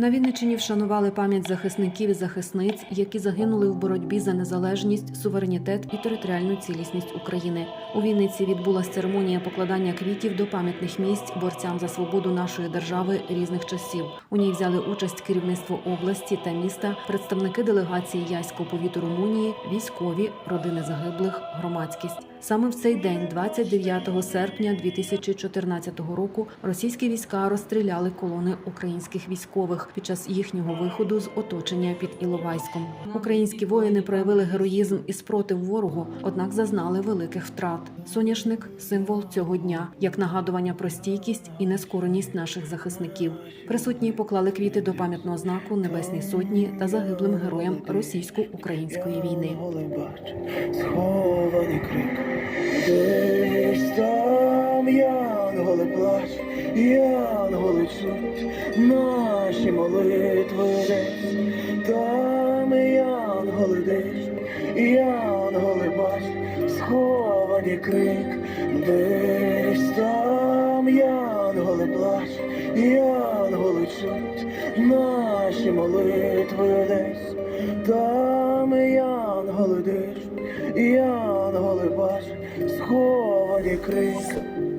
На Вінниччині вшанували пам'ять захисників і захисниць, які загинули в боротьбі за незалежність, суверенітет і територіальну цілісність України. У Вінниці відбулася церемонія покладання квітів до пам'ятних місць борцям за свободу нашої держави різних часів. У ній взяли участь керівництво області та міста, представники делегації Яського повіту Румунії, військові, родини загиблих, громадськість. Саме в цей день, 29 серпня 2014 року, російські війська розстріляли колони українських військових під час їхнього виходу з оточення під Іловайськом. Українські воїни проявили героїзм і спротив ворогу, однак зазнали великих втрат. Соняшник символ цього дня, як нагадування про стійкість і нескореність наших захисників. Присутні поклали квіти до пам'ятного знаку Небесній Сотні та загиблим героям російсько-української війни. Крик, десь там янголи плач, янголи чуть. Наші молитви десь, там янголи десь, янголи бач, схований крик, десь там янголи плач, янголи чуть. Наші молитви десь. Там янголи диш, янголи бач, сховані крик.